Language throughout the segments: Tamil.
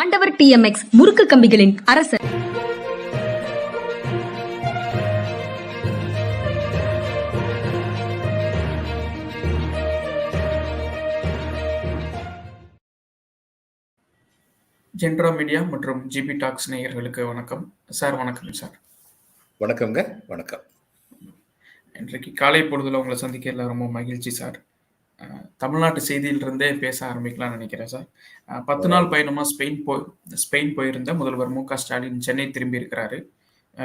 ஆண்டவர் டிஎம்எக்ஸ் முறுக்கு கம்பிகளின் அரசர். ஜென்ரா மீடியா மற்றும் ஜிபி டாக்ஸ் நேயர்களுக்கு வணக்கம். சார் வணக்கம் சார். வணக்கம்ங்க வணக்கம். இன்றைக்கு காலை பொழுதுல உங்களை சந்திக்கிறதுல ரொம்ப மகிழ்ச்சி சார். தமிழ்நாட்டு செய்தியிலிருந்தே பேச ஆரம்பிக்கலாம்னு நினைக்கிறேன் சார். பத்து நாள் பயணமாக ஸ்பெயின் போய் ஸ்பெயின் போயிருந்த முதல்வர் மு க ஸ்டாலின் சென்னை திரும்பி இருக்கிறாரு.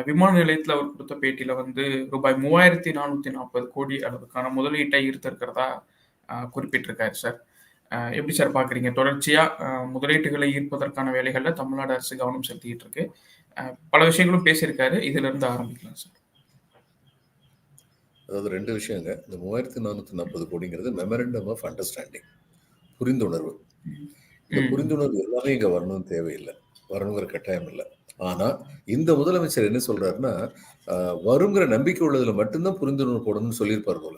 விமான நிலையத்தில் அவர் கொடுத்த பேட்டியில் வந்து ரூபாய் மூவாயிரத்தி நானூற்றி நாற்பது கோடி அளவுக்கான முதலீட்டை ஈர்த்திருக்கிறதா குறிப்பிட்டிருக்காரு சார். எப்படி சார் பார்க்குறீங்க தொடர்ச்சியாக முதலீட்டுகளை ஈர்ப்பதற்கான வேலைகளில் தமிழ்நாடு அரசு கவனம் செலுத்திட்டு இருக்கு. பல விஷயங்களும் பேசியிருக்காரு. இதுலருந்து ஆரம்பிக்கலாம் சார். அதாவது ரெண்டு விஷயங்க. இந்த மூவாயிரத்தி நானூற்றி நாற்பது கோடிங்கிறது மெமரண்டம் ஆஃப் அண்டர்ஸ்டாண்டிங் புரிந்துணர்வு. இந்த. புரிந்துணர்வு எல்லாமே இங்கே வரணும்னு தேவையில்லை. வரணுங்கிற கட்டாயம் இல்லை. ஆனால் இந்த முதலமைச்சர் என்ன சொல்றாருன்னா ஆஹ், வருங்கிற நம்பிக்கை உள்ளதுல மட்டும்தான் புரிந்துணர்வு போடணும்னு சொல்லியிருப்பார் போல.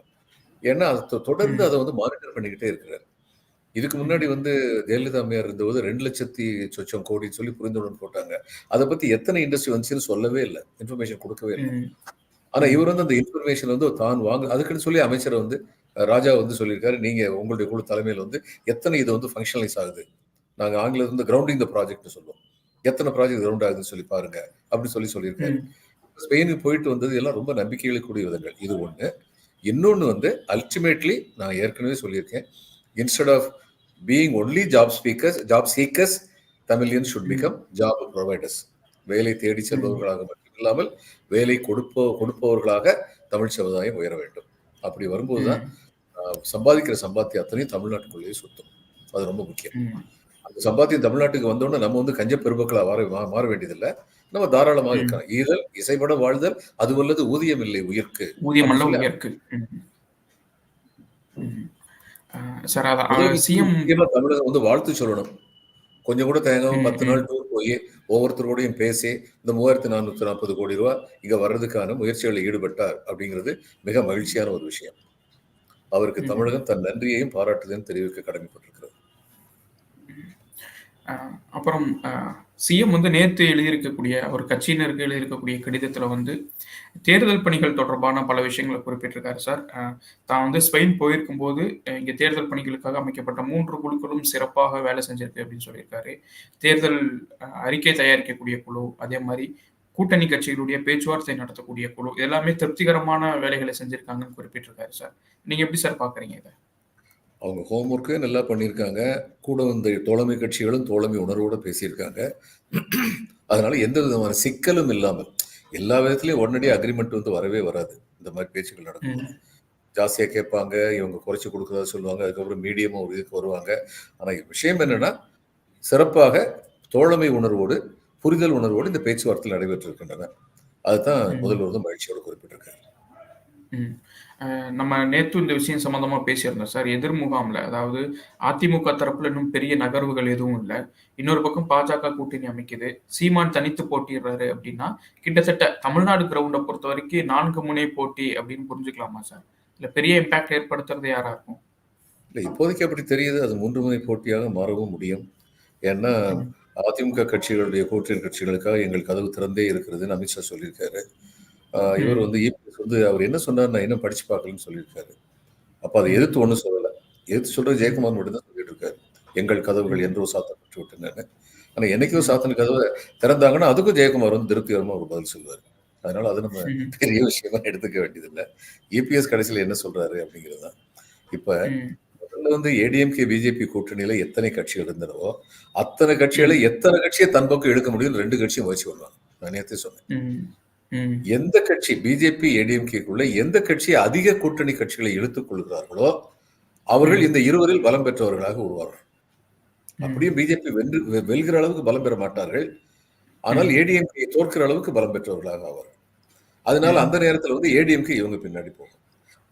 ஏன்னா அது தொடர்ந்து. அதை வந்து மானிட்டர் பண்ணிக்கிட்டே இருக்கிறார். இதுக்கு முன்னாடி வந்து ஜெயலலிதா அம்மையார் இருந்தபோது ரெண்டு லட்சத்தி சொச்சம் கோடின்னு சொல்லி புரிந்துணர்வு போட்டாங்க. அதை பத்தி எத்தனை இண்டஸ்ட்ரி வந்துச்சுன்னு சொல்லவே இல்லை. இன்ஃபர்மேஷன் கொடுக்கவே இல்லை. ஆனா இவர் வந்து அந்த இன்ஃபர்மேஷன் வந்து தான் வாங்க அதுக்குன்னு சொல்லி அமைச்சர் வந்து ராஜா வந்து சொல்லியிருக்காரு நீங்க உங்களுடைய குழு தலைமையில் வந்து எத்தனை இது வந்து ஃபங்க்ஷனலைஸ் ஆகுது? நாங்க ஆங்கிலத்துல வந்து கிரவுண்டிங் த ப்ராஜெக்ட் சொல்லுவோம். எத்தனை ப்ராஜெக்ட் கிரவுண்ட் ஆகுதுன்னு சொல்லி பாருங்க அப்படி சொல்லி சொல்லியிருக்காரு. ஸ்பெயினுக்கு போயிட்டு வந்தது எல்லாம் ரொம்ப நம்பிக்கைகளுக்குரிய விதங்கள். இது ஒண்ணு. இன்னொன்னு வந்து அல்டிமேட்லி நான் ஏற்கனவே சொல்லியிருக்கேன் instead of being only job speakers job seekers Tamilian should become job providers வேலை தேடி செல்பவர்களாக இல்லாமல் வேலை கொடுப்ப கொடுப்பவர்களாக தமிழ் சமுதாயம் உயர வேண்டும். அப்படி வரும்போதுதான் ஆஹ், சம்பாதிக்கிற சம்பாத்தியம் அத்தனையும் தமிழ்நாட்டுக்குள்ளேயே சுத்தம். அது ரொம்ப முக்கியம். அந்த சம்பாத்தியம் தமிழ்நாட்டுக்கு வந்தோடனே நம்ம வந்து கஞ்ச பெருமக்களா மாற மாற வேண்டியதில்லை. நம்ம தாராளமாக. இருக்கலாம். ஈதல் இசைப்பட வாழ்தல் அது வல்லது ஊதியம் இல்லை உயிர்க்கு. ஊதியம் அல்ல உயர்க்கு. சார் அதான் தமிழகம் வந்து வாழ்த்து சொல்லணும். கொஞ்சம் கூட தயங்காம ம், பத்து. நாள் டூர் போய் ஒவ்வொருத்தரோடையும் பேசி இந்த மூவாயிரத்தி நானூத்தி நாற்பது கோடி ரூபாய் இங்க வர்றதுக்கான முயற்சிகளில் ஈடுபட்டார் அப்படிங்கிறது மிக மகிழ்ச்சியான ஒரு விஷயம் அவருக்கு. தமிழகம் தன் நன்றியையும் பாராட்டுதலையும் தெரிவிக்க கடமைப்பட்டிருக்கிறது அப்புறம் சிஎம் வந்து நேற்று எழுதியிருக்கக்கூடிய அவர் கட்சியினருக்கு எழுதியிருக்கக்கூடிய கடிதத்துல வந்து தேர்தல் பணிகள் தொடர்பான பல விஷயங்களை குறிப்பிட்டிருக்காரு சார். தான் வந்து ஸ்பெயின் போயிருக்கும் போது இங்கே இங்க தேர்தல் பணிகளுக்காக அமைக்கப்பட்ட மூன்று குழுக்களும் சிறப்பாக வேலை செஞ்சிருக்கு அப்படின்னு சொல்லியிருக்காரு. தேர்தல் அறிக்கை தயாரிக்கக்கூடிய குழு அதே மாதிரி கூட்டணி கட்சிகளுடைய பேச்சுவார்த்தை நடத்தக்கூடிய குழு எல்லாமே திருப்திகரமான வேலைகளை செஞ்சிருக்காங்கன்னு குறிப்பிட்டிருக்காரு சார். நீங்க எப்படி சார் பாக்குறீங்க இதை? அவங்க ஹோம்ஒர்க்கு நல்லா பண்ணியிருக்காங்க. கூட வந்த தோழமை கட்சிகளும் தோழமை உணர்வோட பேசியிருக்காங்க. அதனால எந்த விதமான சிக்கலும் இல்லாமல் எல்லா விதத்துலயும் உடனடியாக அக்ரிமெண்ட் வந்து வரவே வராது. இந்த மாதிரி பேச்சுக்கள் நடக்கும். ம். ஜாஸ்தியா கேட்பாங்க இவங்க குறைச்சு கொடுக்குறதா சொல்லுவாங்க அதுக்கப்புறம் மீடியமா ஒரு இதுக்கு வருவாங்க. ஆனா விஷயம் என்னன்னா சிறப்பாக தோழமை உணர்வோடு புரிதல் உணர்வோடு இந்த பேச்சுவார்த்தைகள் நடைபெற்று இருக்கின்றன அதுதான். முதல்வர் வந்து மகிழ்ச்சியோடு குறிப்பிட்டிருக்காரு. நம்ம நேத்து இந்த விஷயம் சம்பந்தமா பேசியிருந்தோம் சார். எதிர் முகாம்ல அதாவது அதிமுக தரப்புல இன்னும் பெரிய நகர்வுகள் எதுவும் இல்லை. இன்னொரு பக்கம் பாஜக கூட்டணி அமைக்குது. சீமான் தனித்து போட்டிடுறாரு அப்படின்னா கிட்டத்தட்ட தமிழ்நாடு கிரவுண்டை பொறுத்த வரைக்கும் நான்கு முனை போட்டி அப்படின்னு புரிஞ்சுக்கலாமா சார்? இல்ல பெரிய இம்பாக்ட் ஏற்படுத்துறது யாரா இருக்கும்? இல்லை இப்போதைக்கு அப்படி தெரியுது. அது மூன்று முனை போட்டியாக மாறவும் முடியும். ஏன்னா. அதிமுக கட்சிகளுடைய கூட்டணி கட்சிகளுக்காக எங்கள் கதவு திறந்தே இருக்கிறதுன்னு அமித்ஷா சொல்லியிருக்காரு. இவர். வந்து இபிஎஸ் வந்து அவர் என்ன சொன்னார் நான் என்ன படிச்சு பார்க்கலன்னு சொல்லியிருக்காரு. அப்ப அதை எதிர்த்து ஒன்றும் சொல்லலை. எதிர்த்து சொல்றது ஜெயக்குமார் மட்டும் தான் சொல்லிட்டு இருக்காரு எங்கள் கதவுகள் என்றோ சாத்தப்பட்டு விட்டன ஆனா என்னைக்கோ சாத்தின கதவை திறந்தாங்கன்னா அதுக்கும் ஜெயக்குமார் வந்து திருப்திகரமா ஒரு பதில் சொல்லுவார். அதனால அது நம்ம. பெரிய விஷயமா எடுத்துக்க வேண்டியதில்லை. இபிஎஸ் கடைசியில் என்ன சொல்றாரு அப்படிங்கிறது தான். இப்ப. முதல்ல வந்து ஏடிஎம்கே பிஜேபி கூட்டணியில எத்தனை கட்சிகள் இருந்தனவோ அத்தனை கட்சிகளை எத்தனை கட்சியை தன் பக்கம் இழுக்க முடியும் ரெண்டு கட்சியும் முயற்சி பண்ணுவாங்க. நான் நேத்தே சொன்னேன். எந்த கட்சி பிஜேபி ஏடிஎம்கேக்குள்ள எந்த கட்சி அதிக கூட்டணி கட்சிகளை இழுத்துக் கொள்கிறார்களோ அவர்கள் இந்த இருவரில் பலம் பெற்றவர்களாக உருவார்கள் அப்படியே பிஜேபி வென்று வெல்கிற அளவுக்கு பலம் பெற மாட்டார்கள். ஆனால் ஏடிஎம்கே தோற்கிற அளவுக்கு பலம் பெற்றவர்களாக ஆவார்கள். அதனால. அந்த நேரத்துல வந்து ஏடிஎம்கே இவங்க பின்னாடி போகும்.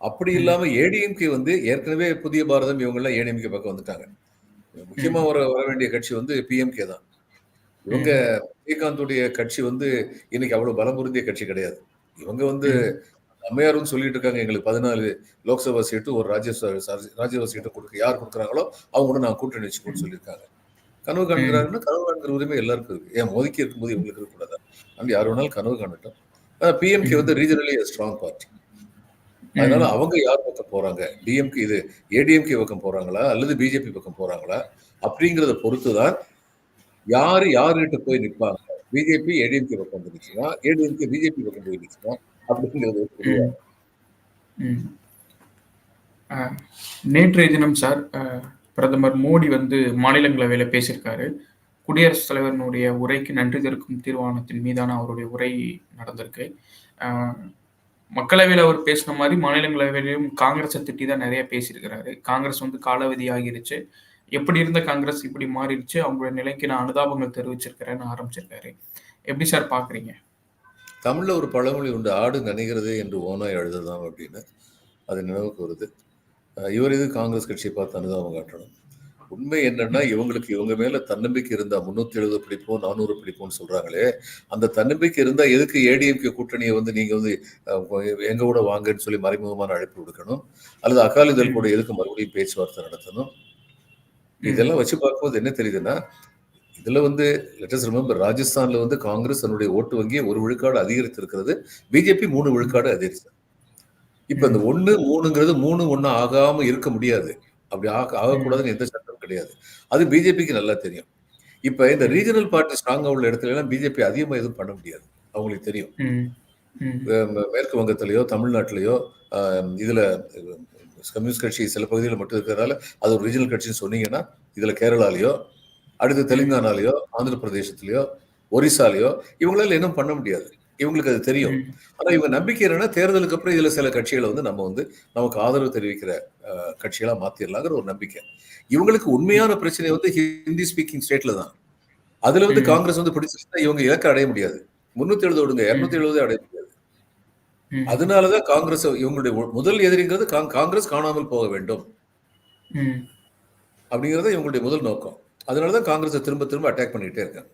அப்படி இல்லாம ஏடிஎம்கே வந்து ஏற்கனவே புதிய பாரதம் இவங்க எல்லாம் ஏடிஎம்கே பக்கம் வந்துட்டாங்க. முக்கியமா வர வர வேண்டிய கட்சி வந்து பிஎம்கே தான். இவங்க விஜயகாந்துடைய கட்சி வந்து இன்னைக்கு அவ்வளவு பலம் பொருந்திய கட்சி கிடையாது. இவங்க வந்து அம்மையாரும் சொல்லிட்டு இருக்காங்க எங்களுக்கு பதினாலு லோக்சபா சீட்டு ஒரு ராஜ்யசபா ராஜ்யசபா சீட்டு கொடுக்க யார் கொடுக்குறாங்களோ அவங்க கூட நான் கூட்டணி வச்சுக்கோன்னு சொல்லியிருக்காங்க. கனவு காண்கிறாருன்னா கனவு காண்கிற உரிமை எல்லாருக்கும் இருக்கு. ஏன் மோதிக்கு இருக்கும்போது இவங்களுக்கு இருக்கக்கூடாதா? அப்படி யார் வேணாலும் கனவு காணட்டும். பிஎம்கே வந்து ரீஜனலி ஸ்ட்ராங் பார்ட்டி அதனால அவங்க யார் பக்கம் போறாங்க? டிஎம்கே இது ஏடிஎம்கே பக்கம் போறாங்களா? அல்லது பிஜேபி பக்கம் போறாங்களா? அப்படிங்கிறத பொறுத்து தான் யாரு யாருகிட்ட போய் நிற்பாங்க பிஜேபி ஏடிஎம்கே பக்கம் போயிடுச்சுன்னா நிற்கலாம் ஏடிஎம்கே பிஜேபி பக்கம் போயிடுச்சுன்னா அப்படிங்கிறது நேற்றைய தினம் சார் பிரதமர் மோடி வந்து மாநிலங்களவையில் பேசியிருக்காரு. குடியரசுத் தலைவரினுடைய உரைக்கு நன்றி தெரிவிக்கும் தீர்மானத்தின் மீதான அவருடைய உரை நடந்திருக்கு. மக்களவையில் அவர் பேசின மாதிரி மாநிலங்களவையிலும் காங்கிரஸை திட்டி தான் நிறைய பேசியிருக்கிறாரு. காங்கிரஸ் வந்து காலாவதி ஆகிருச்சு எப்படி இருந்த காங்கிரஸ் இப்படி மாறிடுச்சு. அவங்களோட நிலைக்கு நான் அனுதாபங்கள் தெரிவிச்சிருக்கிறேன்னு ஆரம்பிச்சிருக்காரு. எப்படி சார் பாக்குறீங்க? தமிழ்ல ஒரு பழமொழி உண்டு ஆடு நனைகிறது என்று ஓனாய் எழுதுதான் அப்படின்னு. அது நினைவுக்கு வருது இவர் இது காங்கிரஸ் கட்சியை பார்த்து அனுதாபம் காட்டணும்? உண்மை என்னன்னா இவங்களுக்கு இவங்க மேல தன்னம்பிக்கை இருந்தா முன்னூத்தி எழுபது பிடிப்போம் நானூறு பிடிப்போம்னு சொல்றாங்களே. அந்த தன்னம்பிக்கை இருந்தா எதுக்கு ஏடிஎம்கே கூட்டணியை வந்து நீங்க வந்து எங்க கூட வாங்கன்னு சொல்லி மறைமுகமான அழைப்பு கொடுக்கணும் அல்லது அகாலிதள் கூட எதுக்கு மறுபடியும் பேச்சுவார்த்தை நடத்தணும்? இதெல்லாம் வச்சு பார்க்கும்போது என்ன தெரியுதுன்னா இதுல வந்து லெட்டஸ் ரிமெம்பர் ராஜஸ்தான்ல வந்து காங்கிரஸ் தன்னுடைய ஓட்டு வங்கியை ஒரு விழுக்காடு அதிகரித்திருக்கிறது. பிஜேபி மூணு விழுக்காடு அதிகரிச்சு. இப்ப இந்த ஒண்ணு மூணுங்கிறது மூணு ஒண்ணு ஆகாம இருக்க முடியாது. அப்படி ஆக ஆகக்கூடாதுன்னு எந்த சட்டம் கிடையாது. அது பிஜேபிக்கு நல்லா தெரியும். இப்ப இந்த ரீஜனல் பார்ட்டி ஸ்ட்ராங்கா உள்ள இடத்துல எல்லாம் பிஜேபி அதிகமா எதுவும் பண்ண முடியாது. அவங்களுக்கு தெரியும். மேற்கு வங்கத்திலேயோ தமிழ்நாட்டிலேயோ இதுல கம்யூனிஸ்ட் கட்சி சில பகுதிகளில் மட்டும் இருக்கிறதால அது ஒரு ரீஜனல் கட்சின்னு சொன்னீங்கன்னா இதுல கேரளாலேயோ அடுத்து தெலுங்கானாலேயோ ஆந்திர பிரதேசத்திலேயோ ஒரிசாலேயோ இவங்களால இன்னும் பண்ண முடியாது. இவங்களுக்கு அது தெரியும். ஆனா இவங்க நம்பிக்கை என்னன்னா தேர்தலுக்கு அப்புறம் இதுல சில கட்சிகளை வந்து நம்ம வந்து நமக்கு ஆதரவு தெரிவிக்கிற கட்சிகளா மாத்திரலாங்கிற ஒரு நம்பிக்கை. இவங்களுக்கு உண்மையான பிரச்சனை வந்து ஹிந்தி ஸ்பீக்கிங் ஸ்டேட்ல தான். அதுல வந்து. காங்கிரஸ் வந்து பிடிச்சிருந்தா இவங்க இலக்கை அடைய முடியாது. முன்னூத்தி எழுபது விடுங்க இருநூத்தி எழுபது அடைய முடியாது. அதனாலதான் காங்கிரஸ் இவங்களுடைய முதல் எதிரிங்கிறது காங்- காங்கிரஸ் காணாமல் போக வேண்டும். அப்படிங்கறது இவங்களுடைய முதல் நோக்கம். அதனாலதான் காங்கிரஸை திரும்ப திரும்ப அட்டாக் பண்ணிட்டே இருக்காங்க.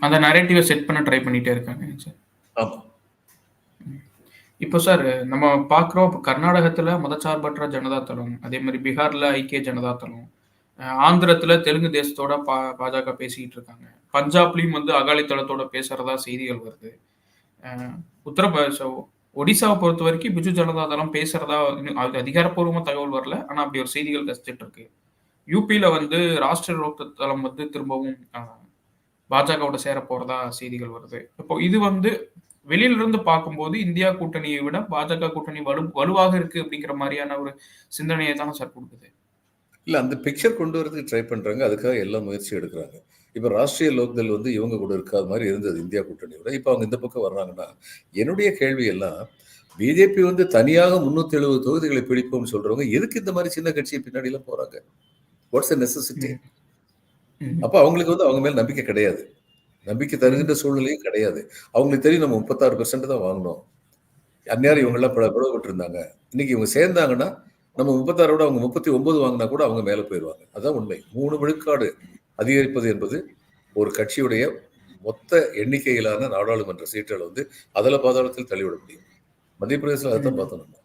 அந்த நரேட்டிவை செட் பண்ண ட்ரை பண்ணிட்டே இருக்காங்க சார் ஆமா. இப்போ சார் நம்ம பார்க்குறோம் கர்நாடகத்தில் மதச்சார்பற்ற ஜனதா தளம் அதே மாதிரி பீகாரில் ஐக்கிய ஜனதா தளம் ஆந்திரத்தில் தெலுங்கு தேசத்தோட பா பாஜக பேசிக்கிட்டு இருக்காங்க. பஞ்சாப்லேயும் வந்து அகாலி தளத்தோட பேசுறதா செய்திகள் வருது. உத்தரப்பிரதேச ஒடிசாவை பொறுத்த வரைக்கும் பிஜு ஜனதா தளம் பேசுறதா இன்னும் அது அதிகாரப்பூர்வமாக தகவல் வரல. ஆனால் அப்படி ஒரு செய்திகள் கசிச்சிட்டு இருக்கு. யூபியில் வந்து ராஷ்டிரிய லோக் தளம் வந்து திரும்பவும் பாஜகவோட சேர போறதா செய்திகள் வருது. இப்போ இது வந்து வெளியில இருந்து பார்க்கும்போது இந்தியா கூட்டணியை விட பாஜக கூட்டணி வலு வலுவாக இருக்கு அப்படிங்கிற மாதிரியான ஒரு சிந்தனையை தானே சார் கொடுக்குது. இல்ல அந்த பிக்சர் கொண்டு வரதுக்கு ட்ரை பண்றாங்க அதுக்காக எல்லா முயற்சியும் எடுக்கிறாங்க. இப்ப ராஷ்டிரிய லோக்தள் வந்து இவங்க கூட இருக்காத மாதிரி இருந்தது இந்தியா கூட்டணியோட இப்ப அவங்க இந்த பக்கம் வர்றாங்கன்னா என்னுடைய கேள்வி எல்லாம் பிஜேபி வந்து தனியாக முன்னூத்தி எழுபது தொகுதிகளை பிடிப்போம்னு சொல்றவங்க எதுக்கு இந்த மாதிரி சின்ன கட்சி பின்னாடி எல்லாம் போறாங்க வாட்ஸ் நெசசிட்டி ம், அப்ப அவங்களுக்கு வந்து அவங்க மேல நம்பிக்கை கிடையாது. நம்பிக்கை தருகின்ற சூழ்நிலையும் கிடையாது. அவங்களுக்கு தெரியும் நம்ம முப்பத்தாறு பெர்சென்ட் தான் வாங்கினோம் அந்நேரம் இவங்க எல்லாம் பிளவுபட்டு இருந்தாங்க இன்னைக்கு இவங்க சேர்ந்தாங்கன்னா நம்ம முப்பத்தாறோட அவங்க முப்பத்தி ஒன்பது வாங்கினா கூட அவங்க மேல போயிடுவாங்க அதான் உண்மை. மூணு விழுக்காடு அதிகரிப்பது என்பது ஒரு கட்சியுடைய மொத்த எண்ணிக்கையிலான நாடாளுமன்ற சீட்டுகளை வந்து அதல பாதாளத்தில் தள்ளிவிட முடியும். மத்திய பிரதேசத்தில் அதைத்தான் பார்த்தோம் நம்ம.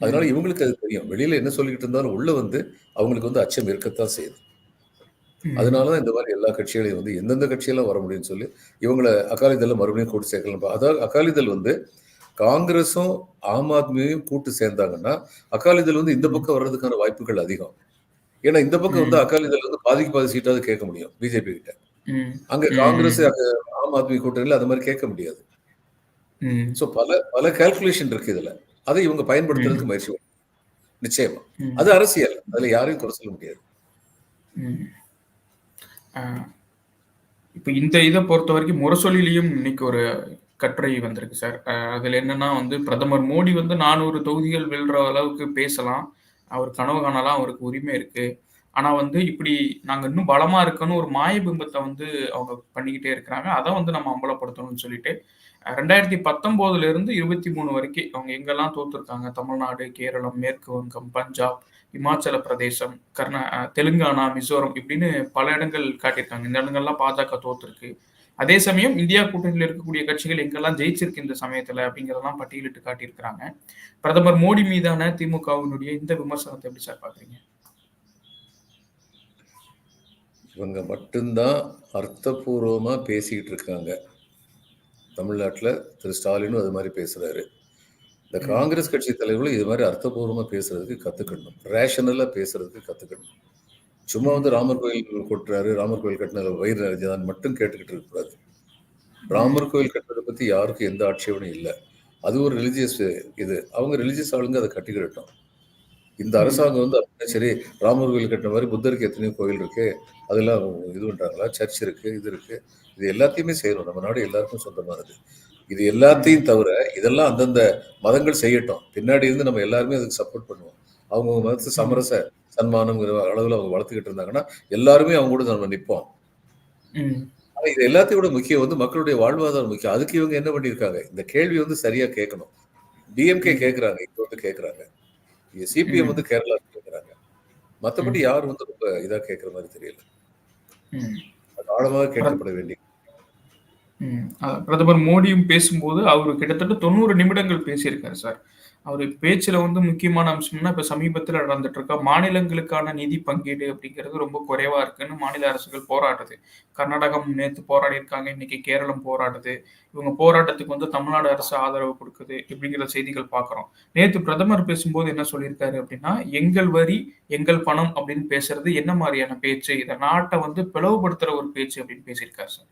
அதனால இவங்களுக்கு அது தெரியும். வெளியில என்ன சொல்லிக்கிட்டு இருந்தாலும் உள்ள வந்து அவங்களுக்கு வந்து அச்சம் இருக்கத்தான் செய்யுது. அதனாலதான் இந்த மாதிரி எல்லா கட்சிகளையும் வந்து எந்தெந்த கட்சியெல்லாம் வர முடியும்னு சொல்லி இவங்களை அகாலிதள மறுபடியும் கூட்டு சேர்க்கலாம் அதாவது அகாலிதள் வந்து காங்கிரஸும் ஆம் ஆத்மியும் கூட்டு சேர்ந்தாங்கன்னா அகாலிதள் வந்து இந்த பக்கம் வர்றதுக்கான வாய்ப்புகள் அதிகம். ஏன்னா இந்த பக்கம் வந்து அகாலிதள் வந்து பாதிக்கு பாதி சீட்டாவது கேட்க முடியும் பிஜேபி கிட்ட. அங்க. காங்கிரஸ் ஆம் ஆத்மி கூட்டணியில அந்த மாதிரி கேட்க முடியாது. சோ பல பல கால்குலேஷன் இருக்கு இதுல. அதை இவங்க பயன்படுத்துறதுக்கு முயற்சி. நிச்சயமா. அது அரசியல். அதுல யாரையும் குறை சொல்ல முடியாது. இப்போ இந்த இதை பொறுத்த வரைக்கும் முரசொலியிலையும் இன்னைக்கு ஒரு கட்டுரை வந்திருக்கு சார். அதில் என்னன்னா வந்து பிரதமர் மோடி வந்து நானூறு தொகுதிகள் வெல்ற அளவுக்கு பேசலாம். அவர் கனவு காணலாம் அவருக்கு உரிமை இருக்கு. ஆனா வந்து இப்படி நாங்க இன்னும் பலமா இருக்கணும் ஒரு மாய பிம்பத்தை வந்து அவங்க பண்ணிக்கிட்டே இருக்கிறாங்க. அதை வந்து நம்ம அம்பலப்படுத்தணும்னு சொல்லிட்டு ரெண்டாயிரத்தி பத்தொன்பதுல இருந்து இருபத்தி மூணு வரைக்கும் அவங்க எங்கெல்லாம் தோத்துருக்காங்க? தமிழ்நாடு கேரளம் மேற்கு வங்கம் பஞ்சாப் இமாச்சல பிரதேசம் கர்நா தெலுங்கானா மிசோரம் இப்படின்னு பல இடங்கள் காட்டியிருக்காங்க. இந்த இடங்கள்லாம் பாஜக தோத்துருக்கு. அதே சமயம் இந்தியா கூட்டணியில் இருக்கக்கூடிய கட்சிகள் எங்கெல்லாம் ஜெயிச்சிருக்கு இந்த சமயத்துல அப்படிங்கிறதெல்லாம் பட்டியலிட்டு காட்டியிருக்கிறாங்க. பிரதமர் மோடி மீதான திமுகவினுடைய இந்த விமர்சனத்தை எப்படி சார் பாக்குறீங்க இவங்க மட்டும்தான் அர்த்தபூர்வமா பேசிக்கிட்டு இருக்காங்க. தமிழ்நாட்டில் திரு ஸ்டாலினும் அது மாதிரி பேசுறாரு. இந்த காங்கிரஸ் கட்சி தலைவர்களும் இது மாதிரி அர்த்தபூர்வமாக பேசுறதுக்கு கத்துக்கணும். ரேஷனலாக பேசுறதுக்கு கத்துக்கணும். சும்மா வந்து ராமர் கோயில் கொட்டுறாரு ராமர் கோயில் கட்டினது வயிறு நிறைஞ்சதான் மட்டும் கேட்டுக்கிட்டு இருக்கக்கூடாது ராமர் கோயில் கட்டுறதை பத்தி யாருக்கும் எந்த ஆட்சேபனையும் இல்லை. அது ஒரு ரிலிஜியஸ் இது. அவங்க ரிலிஜியஸ் ஆளுங்க அதை கட்டிக்கிடட்டும். இந்த அரசாங்கம் வந்து அப்படின்னா சரி ராமர் கோயில் கட்டின மாதிரி புத்தருக்கு எத்தனையோ கோயில் இருக்கு அதெல்லாம் இது பண்றாங்களா? சர்ச் இருக்கு இது இருக்கு. இது எல்லாத்தையுமே செய்யணும் நம்ம நாடு எல்லாருக்கும் சொந்தமானது. இது எல்லாத்தையும் தவிர இதெல்லாம் அந்தந்த மதங்கள் செய்யட்டும். பின்னாடி இருந்து நம்ம எல்லாருமே அதுக்கு சப்போர்ட் பண்ணுவோம். அவங்க மதத்து சமரச சன்மானம்ங்கிற அளவில் அவங்க வளர்த்துக்கிட்டு இருந்தாங்கன்னா எல்லாருமே அவங்க கூட நம்ம நிற்போம் இது எல்லாத்தையும் விட முக்கியம் வந்து மக்களுடைய வாழ்வாதாரம் முக்கியம். அதுக்கு இவங்க என்ன பண்ணியிருக்காங்க? இந்த கேள்வி வந்து சரியா கேட்கணும். டிஎம்கே கேட்கறாங்க இப்போ வந்து கேட்கறாங்க சிபிஎம் வந்து கேரளா கேட்கறாங்க மற்றபடி யாரும் வந்து ரொம்ப இதா கேட்கற மாதிரி தெரியல. ஆழமாக கேட்கப்பட வேண்டிய பிரதமர் மோடியும் பேசும்போது அவர் கிட்டத்தட்ட தொண்ணூறு நிமிடங்கள் பேசியிருக்காரு சார். அவர் பேச்சில் வந்து முக்கியமான அம்சம்னா இப்போ சமீபத்தில் நடந்துட்டு இருக்க மாநிலங்களுக்கான நிதி பங்கீடு அப்படிங்கிறது ரொம்ப குறைவாக இருக்குன்னு மாநில அரசுகள் போராடுது. கர்நாடகம் நேற்று போராடி இருக்காங்க இன்னைக்கு கேரளம் போராடுது. இவங்க போராட்டத்துக்கு வந்து தமிழ்நாடு அரசு ஆதரவு கொடுக்குது இப்படிங்கிற செய்திகள் பார்க்குறோம் நேற்று பிரதமர் பேசும்போது என்ன சொல்லியிருக்காரு அப்படின்னா எங்கள் வரி எங்கள் பணம் அப்படின்னு பேசுறது என்ன மாதிரியான பேச்சு? இதை நாட்டை வந்து பிளவுபடுத்துகிற ஒரு பேச்சு அப்படின்னு பேசியிருக்காரு சார்.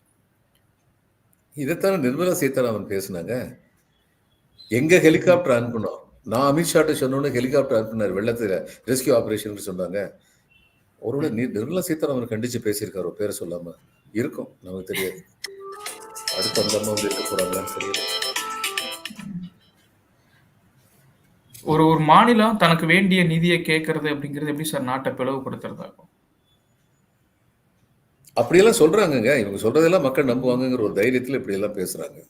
இதைத்தானே நிர்மலா சீதாராமன் பேசினாங்க. எங்க ஹெலிகாப்டர் அனுப்பணும்? நான் அமித்ஷாட்ட சொன்னோன்னு ஹெலிகாப்டர் அனுப்பினார் வெள்ளத்துல ரெஸ்கியூ ஆபரேஷன் சொன்னாங்க. ஒருவேளை நீ நிர்மலா சீதாராமன் கண்டிச்சு பேசியிருக்காரு பேரை சொல்லாம. இருக்கும் நமக்கு தெரியாது. அடுத்த அந்த அம்மா வந்து இருக்க போறாங்களான்னு தெரியல. ஒரு ஒரு மாநிலம் தனக்கு வேண்டிய நிதியை கேட்கறது அப்படிங்கிறது எப்படி சார் நாட்டை பிளவுபடுத்துறதா? இருக்கும் அப்படியெல்லாம் சொல்றாங்கங்க. இவங்க சொல்றதெல்லாம் மக்கள் நம்புவாங்கங்கிற ஒரு தைரியத்துல இப்படி எல்லாம் பேசுறாங்க.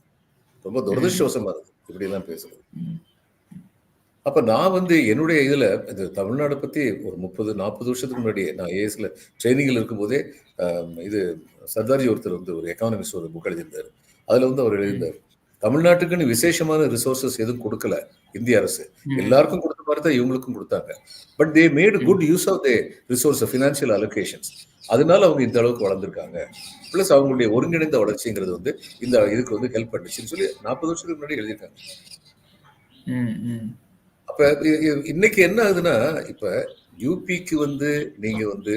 ரொம்ப துரதிருஷ்டவசமா இருக்கு. இப்படி எல்லாம் பேசுறது. அப்ப நான் வந்து என்னுடைய இதுல இது தமிழ்நாடு பத்தி ஒரு முப்பது நாற்பது வருஷத்துக்கு முன்னாடியே நான் ஏஎஸ்ல ட்ரைனிங்ல இருக்கும்போதே இது சர்தார்ஜி ஒருத்தர் வந்து ஒரு எக்கானமிஸ்ட் ஒரு புக் எழுதியிருந்தாரு. அதுல வந்து அவர் எழுதியிருந்தார். தமிழ்நாட்டுக்குன்னு விசேஷமான ரிசோர்சஸ் எதுவும் கொடுக்கல இந்திய அரசு. எல்லாருக்கும் கொடுத்த மாதிரி தான் இவங்களுக்கும் கொடுத்தாங்க. But they made good use of they resource financial allocations அதனால அவங்க இந்த அளவுக்கு வளர்ந்துருக்காங்க. பிளஸ் அவங்களுடைய ஒருங்கிணைந்த வளர்ச்சிங்கிறது வந்து இந்த இதுக்கு வந்து ஹெல்ப் பண்ணுச்சுன்னு சொல்லி நாற்பது வருஷத்துக்கு முன்னாடி எழுதியிருக்காங்க. அப்ப இன்னைக்கு என்ன ஆகுதுன்னா இப்ப யூபிக்கு வந்து நீங்க வந்து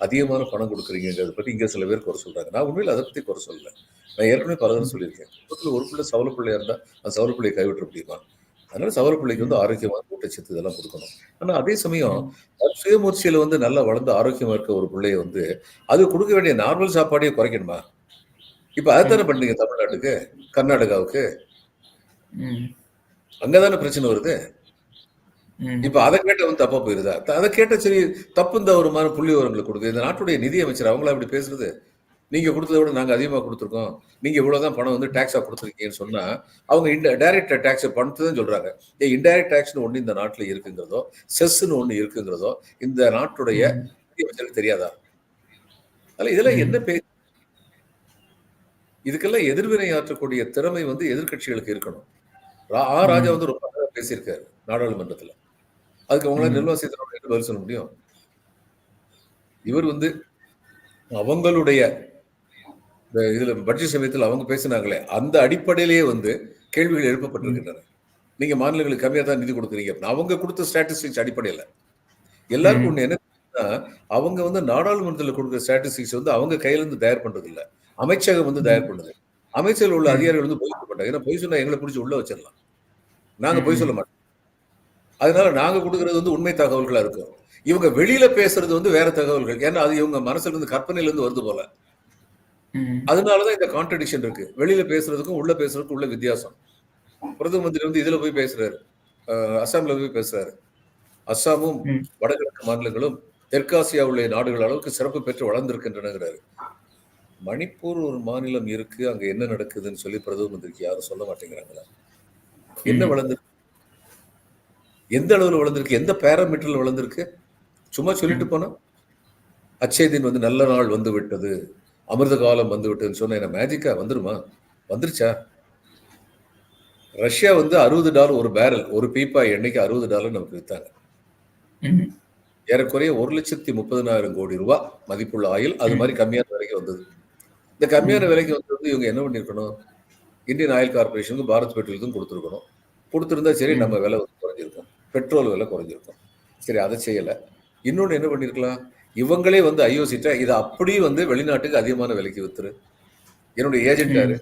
அதிகமான பணம் கொடுக்குறீங்கிறத பத்தி இங்க சில பேர் குறை சொல்றாங்க. நான் உண்மையில அதை பத்தி குறை சொல்லல. நான் ஏற்கனவே பல தடவை சொல்லியிருக்கேன் ஒரு பிள்ளை சவல பிள்ளையா இருந்தா அந்த சவல பிள்ளையை கைவிட்ட முடியுமா? அதனால சவல பிள்ளைக்கு வந்து ஆரோக்கியமான ஊட்டச்சத்து இதெல்லாம் கொடுக்கணும். ஆனா அதே சமயம் சுயமுயற்சியில வந்து நல்லா வளர்ந்து ஆரோக்கியமா இருக்க ஒரு பிள்ளைய வந்து அது கொடுக்க வேண்டிய நார்மல் சாப்பாடையே குறைக்கணுமா? இப்ப அதைத்தானே பண்ணீங்க தமிழ்நாட்டுக்கு? கர்நாடகாவுக்கு? ம், அங்கதானே பிரச்சனை வருது. இப்ப அதை கேட்ட வந்து தப்பா போயிருதா? அதை கேட்ட சரி தப்பு இந்த ஒரு மாதிரி புள்ளி விவரங்களை கொடுக்கு. இந்த நாட்டுடைய நிதி அமைச்சர் அவங்களா இப்படி பேசுறது? நீங்க கொடுத்ததை விட நாங்க அதிகமா கொடுத்துருக்கோம். நீங்க இவ்வளவுதான் பணம் வந்து டாக்ஸா கொடுத்துருக்கீங்கன்னு சொன்னா அவங்க இந்த டைரக்ட் டாக்ஸ் பணத்தை தான் சொல்றாங்க. ஏ இன்டைரக்ட் டாக்ஸ்னு ஒண்ணு இந்த நாட்டுல இருக்குங்கிறதோ செஸ்ன்னு ஒண்ணு இருக்குங்கிறதோ இந்த நாட்டுடைய நிதி அமைச்சருக்கு தெரியாதா? அதனால இதெல்லாம் என்ன பே இதுக்கெல்லாம் எதிர்வினை ஆற்றக்கூடிய திறமை வந்து எதிர்க்கட்சிகளுக்கு இருக்கணும். ஆ ராஜா வந்து ரொம்ப பேசியிருக்காரு நாடாளுமன்றத்துல. அதுக்கு அவங்களால. நிர்மலா சீதாராமன் பதில் சொல்ல முடியும்? இவர் வந்து அவங்களுடைய இந்த இதுல பட்ஜெட் சமயத்தில் அவங்க பேசினாங்களே அந்த அடிப்படையிலேயே வந்து கேள்விகள் எழுப்பப்பட்டிருக்கின்றன. நீங்க மாநிலங்களுக்கு கம்மியா தான் நிதி கொடுக்குறீங்க. அவங்க கொடுத்த ஸ்டாட்டிஸ்டிக்ஸ் அடிப்படையில. எல்லாருக்கும் ஒண்ணு என்ன அவங்க வந்து நாடாளுமன்றத்தில் கொடுக்குற ஸ்டாட்டிஸ்டிக்ஸ் வந்து அவங்க கையில இருந்து தயார் பண்றது இல்ல அமைச்சகம் வந்து தயார் பண்ணுது. அமைச்சர்கள் உள்ள அதிகாரிகள் வந்து பொய் சொல்ல மாட்டாங்க. ஏன்னா பொய் சொன்னா எங்களை பிடிச்சி உள்ள வச்சிடலாம். நாங்க பொய் சொல்ல மாட்டோம். அதனால நாங்க கொடுக்கறது வந்து உண்மை தகவல்களா இருக்கும். இவங்க வெளியில பேசுறது வந்து வேற தகவல்கள். ஏன்னா அது இவங்க மனசுல இருந்து கற்பனையில இருந்து வருது போல. அதனாலதான் இந்த கான்ட்ரடிக்ஷன் இருக்கு. வெளியில பேசுறதுக்கும் உள்ள பேசுறதுக்கும் உள்ள வித்தியாசம். பிரதம மந்திரி வந்து இதுல போய் பேசுறாரு. அஸ்ஸாம்ல போய் பேசுறாரு. அஸ்ஸாமும் ம். வடகிழக்கு மாநிலங்களும் தெற்காசியாவுள்ள நாடுகள் அளவுக்கு சிறப்பு பெற்று வளர்ந்திருக்கின்றனங்கிறாரு. மணிப்பூர் ஒரு மாநிலம் இருக்கு. அங்க என்ன நடக்குதுன்னு சொல்லி பிரதம மந்திரிக்கு யாரும் சொல்ல மாட்டேங்கிறாங்களா? என்ன ம். எந்த அளவுல வளர்ந்திருக்கு எந்த பேராமீட்டர்ல வளர்ந்திருக்கு சும்மா சொல்லிட்டு போனா அச்சேதின் வந்து நல்ல நாள் வந்து விட்டது அமிர்த காலம் வந்து விட்டதுன்னு சொன்னா என்ன மேஜிக்கா வந்துருமா வந்துருச்சா ரஷ்யா வந்து அறுபது டாலர் ஒரு பேரல் ஒரு பீப்பா எண்ணெய்க்கு அறுபது டாலர் நமக்கு வித்தாங்க. ஏறக்குறைய ஒரு லட்சத்தி முப்பதினாயிரம் கோடி ரூபாய் மதிப்புள்ள ஆயில் அது. மாதிரி கம்மியான விலைக்கு வந்தது இந்த கம்மியான. விலைக்கு வந்தது இவங்க என்ன பண்ணிருக்கணும் இந்தியன் ஆயில் கார்பரேஷனுக்கு பாரத் பெட்ரோலுக்கும் கொடுத்துருக்கணும் கொடுத்துருந்தா சரி. நம்ம விலை பெட்ரோல் விலை குறைஞ்சிருக்கும். சரி அதை செய்யல. இன்னொன்று என்ன பண்ணிருக்கலாம் இவங்களே வந்து ஐயோசிட்டா இதை அப்படியே வந்து வெளிநாட்டுக்கு அதிகமான விலைக்கு வித்துரு. என்னுடைய ஏஜென்ட் யாரு?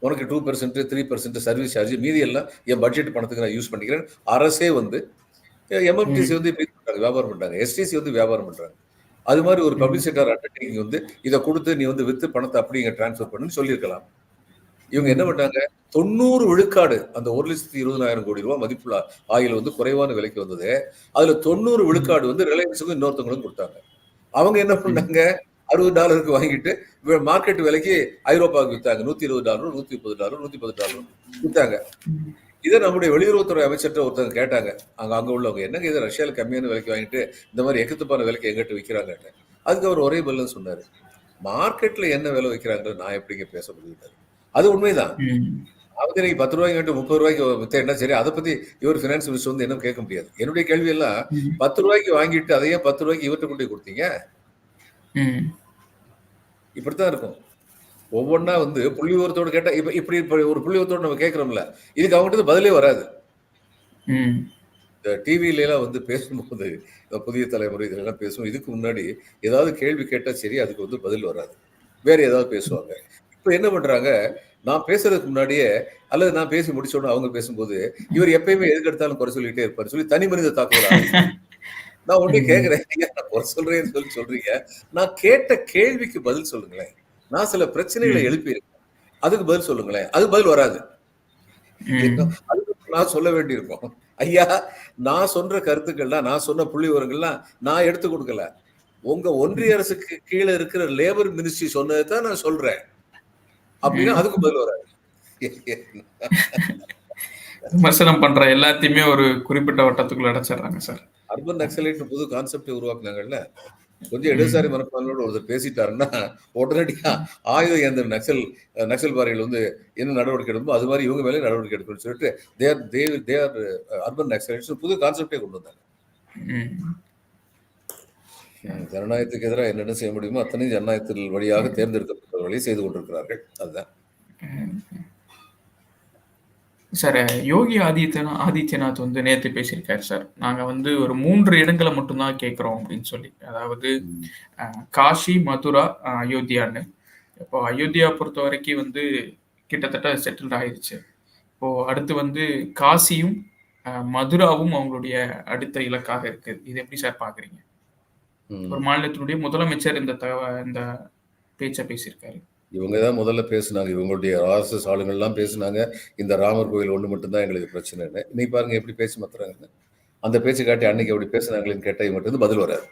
உனக்கு two percent three percent service charge மீதி எல்லாம் என் பட்ஜெட் பணத்துக்கு நான் யூஸ் பண்ணிக்கிறேன். அரசே வந்து எம்எம்டிசி வந்து இப்படி பண்றாங்க வியாபாரம் பண்றாங்க. எஸ்டிசி வந்து வியாபாரம் பண்றாங்க. அது மாதிரி ஒரு ம். பப்ளிசிட்டர் அண்டர்டேக்கிங் வந்து இதை கொடுத்து நீ வந்து வித்து பணத்தை அப்படி இங்க டிரான்ஸ்ஃபர் பண்ணுன்னு சொல்லியிருக்கலாம். இவங்க என்ன பண்ணாங்க தொண்ணூறு விழுக்காடு அந்த ஒரு லட்சத்தி இருபதாயிரம் கோடி ரூபாய் மதிப்புள்ள ஆயில் வந்து குறைவான விலைக்கு வந்தது. அதுல தொண்ணூறு விழுக்காடு வந்து ரிலையன்ஸுக்கும் இன்னொருத்தவங்களும் கொடுத்தாங்க. அவங்க என்ன பண்ணாங்க அறுபது டாலருக்கு வாங்கிட்டு மார்க்கெட் விலைக்கு ஐரோப்பாவுக்கு வித்தாங்க. நூத்தி இருபது டாலரும் நூத்தி முப்பது டாலரும் நூத்தி பத்து டாலரும் வித்தாங்க. இதை நம்முடைய வெளியுறவுத்துறை அமைச்சர்கிட்ட ஒருத்தவங்க கேட்டாங்க. அங்க அங்க உள்ளவங்க என்னங்க இது? ரஷ்யால கம்மியான விலைக்கு வாங்கிட்டு இந்த மாதிரி எக்கத்துப்பான விலைக்கு எங்கிட்ட விற்கிறாங்க அதுக்கு அவர் ஒரே பதில் சொன்னாரு. மார்க்கெட்ல என்ன விலை வைக்கிறாங்க நான் எப்படிங்க பேச முடியும்? அது உண்மைதான். அவங்க நீங்க பத்து ரூபாய்க்கு வாங்கிட்டு முப்பது ரூபாய்க்கு வித்தேன்னா சரி அதை பத்தி இவர் பினான்ஸ் மினிஸ்டர் வந்து என்ன கேட்க முடியாது என்னுடைய கேள்வி எல்லாம். பத்து ரூபாய்க்கு வாங்கிட்டு அதையே பத்து ரூபாய்க்கு இவர்கிட்ட கொண்டு கொடுத்தீங்க. இப்படித்தான் இருக்கும் ஒவ்வொன்றா வந்து புள்ளி விவரத்தோடு கேட்டா இப்ப இப்படி இப்ப ஒரு புள்ளி விவரத்தோடு நம்ம கேட்கறோம்ல இதுக்கு அவங்ககிட்ட பதிலே வராது. இந்த டிவில எல்லாம் வந்து பேசும்போது இந்த புதிய தலைமுறை இதுல எல்லாம் பேசும் இதுக்கு முன்னாடி ஏதாவது கேள்வி கேட்டா சரி அதுக்கு வந்து பதில் வராது வேற ஏதாவது பேசுவாங்க இப்ப என்ன பண்றாங்க? நான் பேசுறதுக்கு முன்னாடியே அல்லது நான் பேசி முடிச்ச உடனே அவங்க பேசும்போது இவர் எப்பயுமே எதுக்கு எடுத்தாலும் குறை சொல்லிட்டே இருப்பாரு. சொல்லி தனி மனித தாக்குதல். நான் ஒண்ணு ஐயா, நான் குறை சொல்றேன்னு சொல்லி சொல்றீங்க. நான் கேட்ட கேள்விக்கு பதில் சொல்லுங்களேன். நான் சில பிரச்சனைகளை. எழுப்பியிருக்கேன். அதுக்கு பதில் சொல்லுங்களேன். அதுக்கு பதில் வராது. நான் சொல்ல வேண்டியிருக்கும். ஐயா நான் சொல்ற கருத்துக்கள்லாம் நான் சொன்ன புள்ளி விவரங்கள்லாம் நான் எடுத்து கொடுக்கல. உங்க ஒன்றிய அரசுக்கு கீழே இருக்கிற லேபர் மினிஸ்ட்ரி சொன்னதை தான் நான் சொல்றேன். அப்படின்னா. அதுக்கு பதில் வராது. விமர்சனம் பண்ற எல்லாத்தையுமே ஒரு குறிப்பிட்ட வட்டத்துக்குள்ள அடைச்சிடுறாங்க சார். அர்பன் நக்சலைட் புது கான்செப்ட் உருவாக்குனாங்கல்ல? கொஞ்சம் இடதுசாரி மனப்பான்மையோட ஒருத்தர் பேசிட்டாருன்னா உடனடியா ஆயுத இயந்திர நக்சல் நக்சல்பாரிகள் வந்து என்ன நடவடிக்கை எடுக்கணும் அது மாதிரி இவங்க மேலே நடவடிக்கை எடுக்கணும்னு சொல்லிட்டு they're they've they're urban naxalites புது கான்செப்டே கொண்டு வந்தாங்க. ஜனநாயகத்துக்கு எதிராக என்னென்ன செய்ய முடியுமோ அத்தனை ஜனநாயகத்தில் வழியாக தேர்ந்தெடுக்கப்பட்டவர்களை செய்து கொண்டிருக்கிறார்கள். அதுதான். சார் யோகி ஆதித்யநாத் ஆதித்யநாத் வந்து நேத்து பேசியிருக்காரு சார். நாங்க வந்து ஒரு மூன்று இடங்களை மட்டும்தான் கேட்கிறோம் அப்படின்னு சொல்லி. அதாவது காஷி மதுரா அயோத்தியான்னு. இப்போ அயோத்தியா பொறுத்த வரைக்கும் வந்து கிட்டத்தட்ட செட்டில்ட் ஆயிருச்சு. இப்போ அடுத்து வந்து காசியும் மதுராவும் அவங்களுடைய அடுத்த இலக்காக இருக்கு. இது எப்படி சார் பாக்குறீங்க? ம். ஒரு மாநிலத்தினுடைய முதலமைச்சர் இந்த தகவ- இந்த பேச்சை பேசியிருக்காரு. இவங்க தான் முதல்ல பேசுனாங்க. இவங்களுடைய ஆர்எஸ்எஸ் ஆளுங்கள்லாம் பேசுனாங்க. இந்த ராமர் கோயில் ஒன்று மட்டும்தான் எங்களுக்கு பிரச்சனைன்னு. இன்னைக்கு பாருங்க எப்படி பேசி மாத்துறாங்கன்னு. அந்த பேச்சு காட்டி அன்னைக்கு அப்படி பேசுனாங்களேன்னு கேட்டால் மட்டும் வந்து பதில் வராது.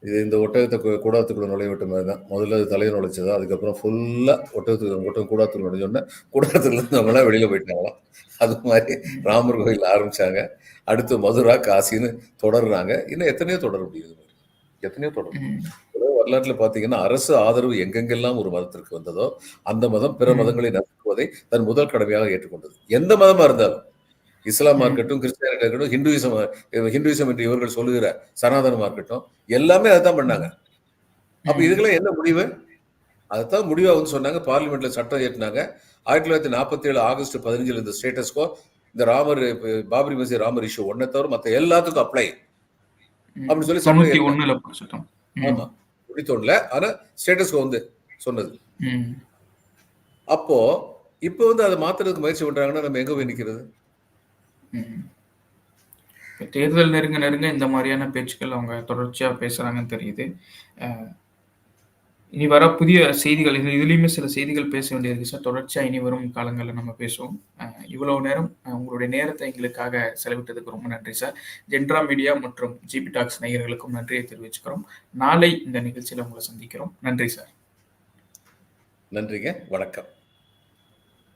இது இந்த ஒட்டகத்தை கு- கூடாரத்துக்குள்ள நுழைய விட்ட மாதிரி தான் முதல்ல தலையை நுழைச்சதா அதுக்கப்புறம் ஃபுல்லாக ஒட்டகத்துக்கு ஒட்டகம் கூடாரத்துக்குள்ள நுழைஞ்சோடனே கூடாரத்துல இருந்து அவங்களாம் வெளியில போயிட்டாங்களாம். அது மாதிரி ராமர் கோயில் ஆரம்பிச்சாங்க. அடுத்து மதுரா காசின்னு தொடர்றாங்க. இன்னும் எத்தனையோ தொடர முடியுது எத்தனையோ தொடரும் வரலாற்றுல பாத்தீங்கன்னா அரசு ஆதரவு எங்கெங்கெல்லாம் ஒரு மதத்திற்கு வந்ததோ அந்த மதம் பிற. மதங்களை நசுக்குவதை தன் முதல் கடமையாக ஏற்றுக்கொண்டது. எந்த மதமா இருந்தாலும் இஸ்லாமா. இருக்கட்டும் கிறிஸ்டியானிட்டா இருக்கட்டும் ஹிந்துயிசம் ஹிந்துயிசம் என்று இவர்கள் சொல்லுகிற சனாதனமா இருக்கட்டும் எல்லாமே அதான் பண்ணாங்க. அப்ப இதுக்கெல்லாம் என்ன முடிவு? அதைத்தான் முடிவா வந்து சொன்னாங்க. பார்லிமெண்ட்ல சட்டம் ஏற்றினாங்க ஆயிரத்தி தொள்ளாயிரத்தி நாற்பத்தி ஏழு ஆகஸ்ட் பதினஞ்சுல இந்த ஸ்டேட்டஸ்கோ இந்த ராமர் பாபரி மசீத் ராமர் இஷ்யூ ஒன்னை தவிர மத்த எல்லாத்துக்கும் அப்ளை ம். அப்படி சொல்லி தொண்ணூத்தி. ஒண்ணுல. ஆமா முடித்தோன்ல ஆனா ஸ்டேட்டஸ்கோ வந்து சொன்னது. அப்போ இப்போ வந்து அதை மாத்துறதுக்கு முயற்சி பண்றாங்கன்னா நம்ம எங்க போய் நிக்கிறது தேர்தல் நெருங்க நெருங்க இந்த மாதிரியான பேச்சுக்கள் அவங்க தொடர்ச்சியா பேசுறாங்கன்னு தெரியுது இனி வர புதிய செய்திகள் இது இதுலேயுமே சில செய்திகள் பேச வேண்டியது சார் தொடர்ச்சியாக இனி வரும் காலங்களில் நம்ம பேசுவோம். இவ்வளவு நேரம் உங்களுடைய நேரத்தை எங்களுக்காக செலவிட்டதுக்கு ரொம்ப நன்றி சார் ஜென்ட்ரா மீடியா மற்றும் ஜிபி டாக்ஸ் நேயர்களுக்கும் நன்றியை தெரிவிச்சுக்கிறோம். நாளை இந்த நிகழ்ச்சியில் உங்களை சந்திக்கிறோம். நன்றி சார் நன்றிங்க. வணக்கம்.